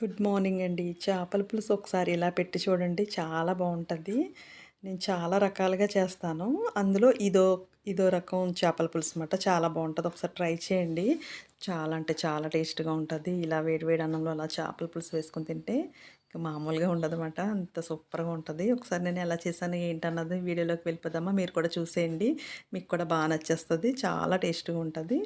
Good morning అండి. చేపల పులుసు ఒకసారి ఇలా పెట్టి చూడండి. చాలా బాగుంటుంది. నేను చాలా రకాలుగా చేస్తాను. అందులో ఇదో ఇదో రకం చేపల పులుసు అనమాట చాలా బాగుంటుంది. ఒకసారి ట్రై చేయండి. చాలా అంటే చాలా టేస్ట్గా ఉంటుంది. ఇలా వేడివేడి అన్నంలో అలా చేపల పులుసు వేసుకొని తింటే ఇంకా మామూలుగా ఉండదు అనమాట అంత సూపర్గా ఉంటుంది. ఒకసారి నేను ఎలా చేశాను ఏంటన్నది వీడియోలోకి వెళ్ళిపోదామా? మీరు కూడా చూసేయండి. మీకు కూడా బాగా నచ్చేస్తుంది. చాలా టేస్ట్గా ఉంటుంది.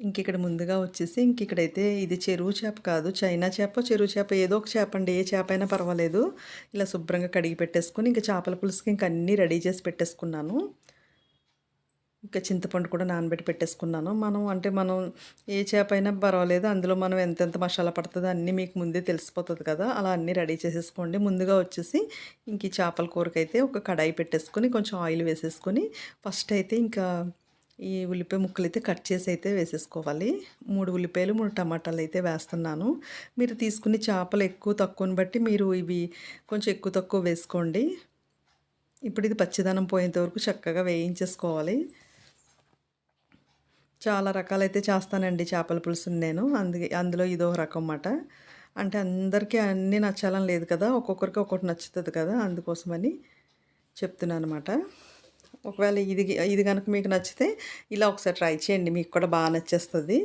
ఇంక ఇక్కడ ముందుగా వచ్చేసి ఇంక ఇక్కడైతే ఇది చెరువు చేప కాదు చైనా చేప చెరువు చేప ఏదో ఒక చేప అండి. ఏ చేప అయినా పర్వాలేదు. ఇలా శుభ్రంగా కడిగి పెట్టేసుకుని ఇంకా చేపల పులుసుకి ఇంక అన్నీ రెడీ చేసి పెట్టేసుకున్నాను. ఇంకా చింతపండు కూడా నానబెట్టి పెట్టేసుకున్నాను. మనం అంటే మనం ఏ చేప అయినా పర్వాలేదు. అందులో మనం ఎంతెంత మసాలా పడుతుందో అన్నీ మీకు ముందే తెలిసిపోతుంది కదా. అలా అన్నీ రెడీ చేసేసుకోండి. ముందుగా వచ్చేసి ఇంక ఈ చేపల కూరకైతే ఒక కడాయి పెట్టేసుకొని కొంచెం ఆయిల్ వేసేసుకొని ఫస్ట్ అయితే ఇంకా ఈ ఉల్లిపాయ ముక్కలు అయితే కట్ చేసి అయితే వేసేసుకోవాలి. మూడు ఉల్లిపాయలు మూడు టమాటాలు అయితే వేస్తున్నాను. మీరు తీసుకునే చేపలు ఎక్కువ తక్కువని బట్టి మీరు ఇవి కొంచెం ఎక్కువ తక్కువ వేసుకోండి. ఇప్పుడు ఇది పచ్చిదనం పోయేంత వరకు చక్కగా వేయించేసుకోవాలి. చాలా రకాలైతే చేస్తానండి చేపల పులుసు నేను. అందుకే అందులో ఇదో రకం అన్నమాట. అంటే అందరికీ అన్నీ నచ్చాలని లేదు కదా ఒక్కొక్కరికి ఒక్కొక్కటి నచ్చుతుంది కదా అందుకోసమని చెప్తున్నాను అనమాట ఒకవేళ ఇది ఇది కనుక మీకు నచ్చితే ఇలా ఒకసారి ట్రై చేయండి. మీకు కూడా బాగా నచ్చేస్తుంది.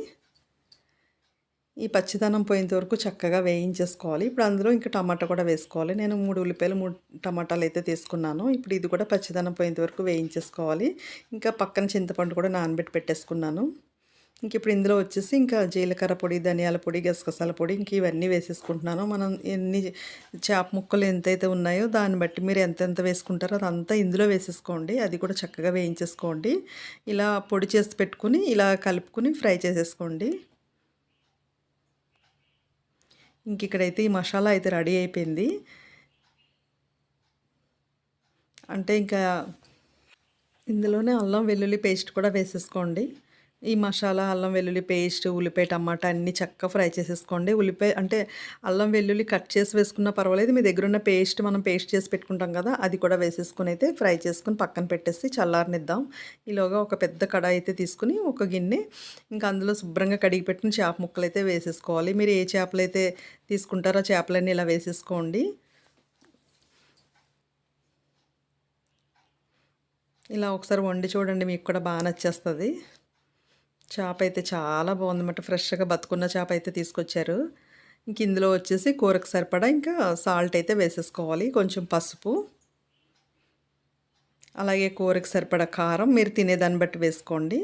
ఈ పచ్చిదనం పోయేంత వరకు చక్కగా వేయించేసుకోవాలి. ఇప్పుడు అందులో ఇంకా టమాటా కూడా వేసుకోవాలి. నేను మూడు ఉల్లిపాయలు మూడు టమాటాలు అయితే తీసుకున్నాను. ఇప్పుడు ఇది కూడా పచ్చిదనం పోయేంత వరకు వేయించేసుకోవాలి. ఇంకా పక్కన చింతపండు కూడా నానబెట్టి పెట్టేసుకున్నాను. ఇంక ఇప్పుడు ఇందులో వచ్చేసి ఇంకా జీలకర్ర పొడి ధనియాల పొడి గసగసాల పొడి ఇంక ఇవన్నీ వేసేసుకుంటున్నాను. మనం ఎన్ని చేప ముక్కలు ఎంతైతే ఉన్నాయో దాన్ని బట్టి మీరు ఎంతెంత వేసుకుంటారో అదంతా ఇందులో వేసేసుకోండి. అది కూడా చక్కగా వేయించేసుకోండి. ఇలా పొడి చేసి పెట్టుకుని ఇలా కలుపుకుని ఫ్రై చేసేసుకోండి. ఇంక ఇక్కడైతే ఈ మసాలా అయితే రెడీ అయిపోయింది. అంటే ఇంకా ఇందులోనే అల్లం వెల్లుల్లి పేస్ట్ కూడా వేసేసుకోండి. ఈ మసాలా అల్లం వెల్లుల్లి పేస్ట్ ఉల్లిపాయ టమాటా అన్నీ చక్కగా ఫ్రై చేసేసుకోండి. ఉల్లిపాయ అంటే అల్లం వెల్లుల్లి కట్ చేసి వేసుకున్నా పర్వాలేదు. మీ దగ్గర ఉన్న పేస్ట్ మనం పేస్ట్ చేసి పెట్టుకుంటాం కదా అది కూడా వేసేసుకుని అయితే ఫ్రై చేసుకుని పక్కన పెట్టేసి చల్లారనిద్దాం. ఈలోగా ఒక పెద్ద కడాయి అయితే తీసుకుని ఒక గిన్నె ఇంకా అందులో శుభ్రంగా కడిగి పెట్టిన చేప ముక్కలు అయితే వేసేసుకోవాలి. మీరు ఏ చేపలు అయితే తీసుకుంటారో చేపలన్నీ ఇలా వేసేసుకోండి. ఇలా ఒకసారి వండి చూడండి మీకు కూడా బాగా నచ్చేస్తుంది. చేప అయితే చాలా బాగుందన్నమాట. ఫ్రెష్గా బతుకున్న చేప అయితే తీసుకొచ్చారు. ఇంక ఇందులో వచ్చేసి కూరకు సరిపడా ఇంకా సాల్ట్ అయితే వేసేసుకోవాలి. కొంచెం పసుపు. అలాగే కూరకు సరిపడా కారం. మీరు తినేదాన్ని బట్టి వేసుకోండి.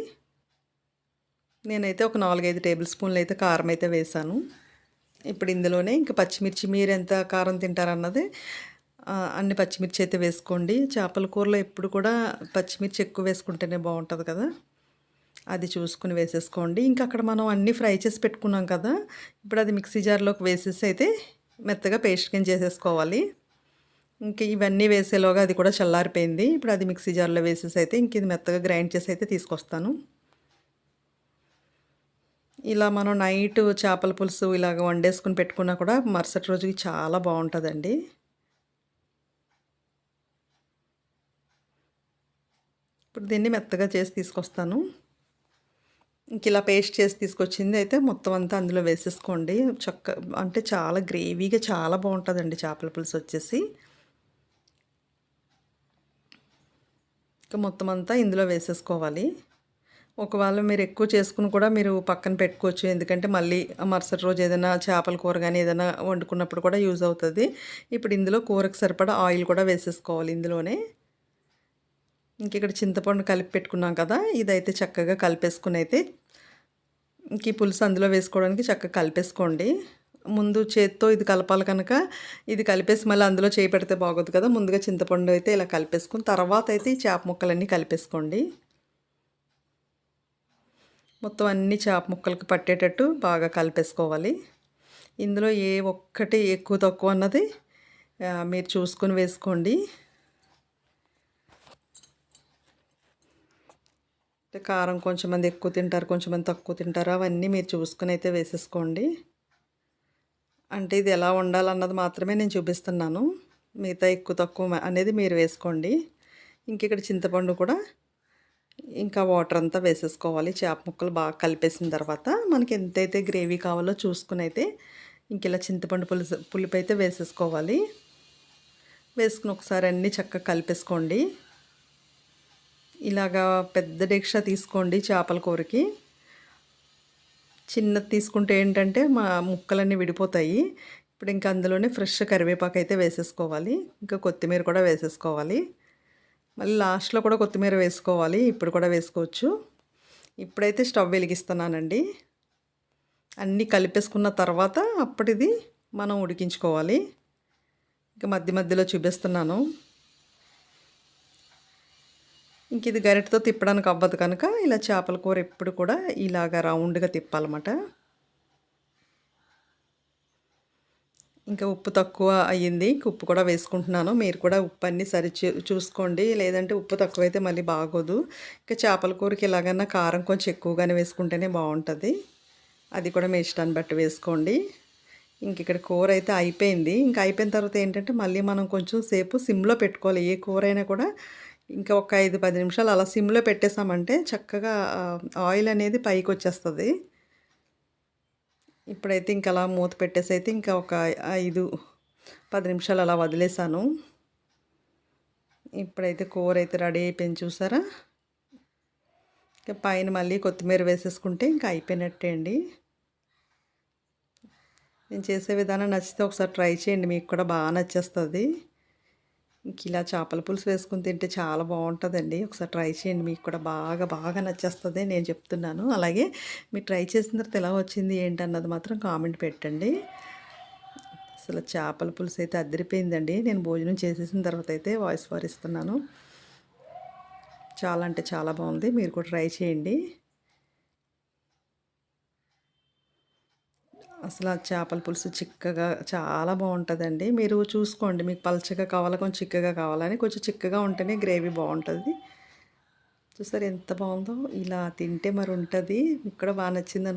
నేనైతే ఒక నాలుగైదు టేబుల్ స్పూన్లు అయితే కారం అయితే వేసాను. ఇప్పుడు ఇందులోనే ఇంకా పచ్చిమిర్చి. మీరు ఎంత కారం తింటారన్నది అన్ని పచ్చిమిర్చి అయితే వేసుకోండి. చేపల కూరలో ఎప్పుడు కూడా పచ్చిమిర్చి ఎక్కువ వేసుకుంటేనే బాగుంటుంది కదా. అది చూసుకుని వేసేసుకోండి. ఇంకా అక్కడ మనం అన్నీ ఫ్రై చేసి పెట్టుకున్నాం కదా ఇప్పుడు అది మిక్సీ జార్లోకి వేసేసి అయితే మెత్తగా పేస్ట్ కింద చేసేసుకోవాలి. ఇంక ఇవన్నీ వేసేలోగా అది కూడా చల్లారిపోయింది. ఇప్పుడు అది మిక్సీ జార్లో వేసేసి అయితే ఇంక ఇది మెత్తగా గ్రైండ్ చేసి అయితే తీసుకొస్తాను. ఇలా మనం నైట్ చేపల పులుసు ఇలాగ వండేసుకుని పెట్టుకున్నా కూడా మరుసటి రోజుకి చాలా బాగుంటుందండి. ఇప్పుడు దీన్ని మెత్తగా చేసి తీసుకొస్తాను. ఇంక ఇలా పేస్ట్ చేసి తీసుకొచ్చింది అయితే మొత్తం అంతా అందులో వేసేసుకోండి. చక్క అంటే చాలా గ్రేవీగా చాలా బాగుంటుందండి చేపల పులుసు వచ్చేసి. ఇంకా మొత్తం అంతా ఇందులో వేసేసుకోవాలి. ఒకవేళ మీరు ఎక్కువ చేసుకుని కూడా మీరు పక్కన పెట్టుకోవచ్చు. ఎందుకంటే మళ్ళీ మరుసటి రోజు ఏదైనా చేపల కూర కానీ ఏదైనా వండుకున్నప్పుడు కూడా యూజ్ అవుతుంది. ఇప్పుడు ఇందులో కూరకు సరిపడా ఆయిల్ కూడా వేసేసుకోవాలి ఇందులోనే. ఇంక ఇక్కడ చింతపండు కలిపి పెట్టుకున్నాం కదా ఇదైతే చక్కగా కలిపేసుకుని అయితే ఈ పులుసు అందులో వేసుకోవడానికి చక్కగా కలిపేసుకోండి. ముందు చేత్తో ఇది కలపాలి కనుక ఇది కలిపేసి మళ్ళీ అందులో చేయి పెడితే బాగోదు కదా. ముందుగా చింతపండు అయితే ఇలా కలిపేసుకుని తర్వాత అయితే ఈ చేప ముక్కలన్నీ కలిపేసుకోండి. మొత్తం అన్ని చేప ముక్కలకి పట్టేటట్టు బాగా కలిపేసుకోవాలి. ఇందులో ఏ ఒక్కటి ఎక్కువ తక్కువ అన్నది మీరు చూసుకొని వేసుకోండి. అంటే కారం కొంచెం మంది ఎక్కువ తింటారు కొంచెం మంది తక్కువ తింటారు అవన్నీ మీరు చూసుకుని అయితే వేసేసుకోండి. అంటే ఇది ఎలా ఉండాలన్నది మాత్రమే నేను చూపిస్తున్నాను. మిగతా ఎక్కువ తక్కువ అనేది మీరు వేసుకోండి. ఇంక ఇక్కడ చింతపండు కూడా ఇంకా వాటర్ అంతా వేసేసుకోవాలి. చేప ముక్కలు బాగా కలిపేసిన తర్వాత మనకి ఎంతైతే గ్రేవీ కావాలో చూసుకుని అయితే ఇంక ఇలా చింతపండు పులుసు పులుపు అయితే వేసేసుకోవాలి. వేసుకుని ఒకసారి అన్నీ చక్కగా కలిపేసుకోండి. ఇలాగా పెద్ద డెక్ష తీసుకోండి చేపల కూరకి. చిన్నది తీసుకుంటే ఏంటంటే మా ముక్కలన్నీ విడిపోతాయి. ఇప్పుడు ఇంకా అందులోనే ఫ్రెష్ కరివేపాకు అయితే వేసేసుకోవాలి. ఇంకా కొత్తిమీర కూడా వేసేసుకోవాలి. మళ్ళీ లాస్ట్లో కూడా కొత్తిమీర వేసుకోవాలి. ఇప్పుడు కూడా వేసుకోవచ్చు. ఇప్పుడైతే స్టవ్ వెలిగిస్తున్నానండి. అన్నీ కలిపేసుకున్న తర్వాత అప్పటిది మనం ఉడికించుకోవాలి. ఇంకా మధ్య మధ్యలో చూపిస్తున్నాను. ఇంక ఇది గరిటతో తిప్పడానికి అవ్వదు కనుక ఇలా చేపల కూర ఎప్పుడు కూడా ఇలాగ రౌండ్గా తిప్పాలన్నమాట. ఇంకా ఉప్పు తక్కువ అయ్యింది. ఉప్పు కూడా వేసుకుంటున్నాను. మీరు కూడా ఉప్పు అన్నీ సరి చూసుకోండి. లేదంటే ఉప్పు తక్కువైతే మళ్ళీ బాగోదు. ఇంకా చేపల కూరకి ఎలాగన్నా కారం కొంచెం ఎక్కువగానే వేసుకుంటేనే బాగుంటుంది. అది కూడా మీ ఇష్టాన్ని బట్టి వేసుకోండి. ఇంక ఇక్కడ కూర అయితే అయిపోయింది. ఇంకా అయిపోయిన తర్వాత ఏంటంటే మళ్ళీ మనం కొంచెం సేపు సిమ్లో పెట్టుకోవాలి. ఏ కూర అయినా కూడా ఇంకా ఒక ఐదు పది నిమిషాలు అలా సిమ్లో పెట్టేసామంటే చక్కగా ఆయిల్ అనేది పైకి వచ్చేస్తుంది ఇప్పుడైతే ఇంకా అలా మూత పెట్టేసి అయితే ఇంకా ఒక ఐదు పది నిమిషాలు అలా వదిలేసాను. ఇప్పుడైతే కూర అయితే రెడీ అయిపోయింది చూసారా? ఇంకా పైన మళ్ళీ కొత్తిమీర వేసేసుకుంటే ఇంకా అయిపోయినట్టే అండి. నేను చేసే విధానం నచ్చితే ఒకసారి ట్రై చేయండి మీకు కూడా బాగా నచ్చేస్తుంది. ఇంక ఇలా చేపల పులుసు వేసుకుని తింటే చాలా బాగుంటుందండి. ఒకసారి ట్రై చేయండి. మీకు కూడా బాగా బాగా నచ్చేస్తుంది. నేను చెప్తున్నాను. అలాగే మీరు ట్రై చేసిన తర్వాత ఎలా వచ్చింది ఏంటన్నది మాత్రం కామెంట్ పెట్టండి. అసలు చేపల పులుసు అయితే అదిరిపోయిందండి. నేను భోజనం చేసేసిన తర్వాత అయితే వాయిస్ వారిస్తున్నాను చాలా అంటే చాలా బాగుంది. మీరు కూడా ట్రై చేయండి. అసలు ఆ చేపల పులుసు చిక్కగా చాలా బాగుంటుందండి. మీరు చూసుకోండి మీకు పలచగా కావాలా కొంచెం చిక్కగా కావాలని కొంచెం చిక్కగా ఉంటేనే గ్రేవీ బాగుంటుంది. చూసారు ఎంత బాగుందో? ఇలా తింటే మరి ఉంటుంది. మీకు కూడా బాగా నచ్చింది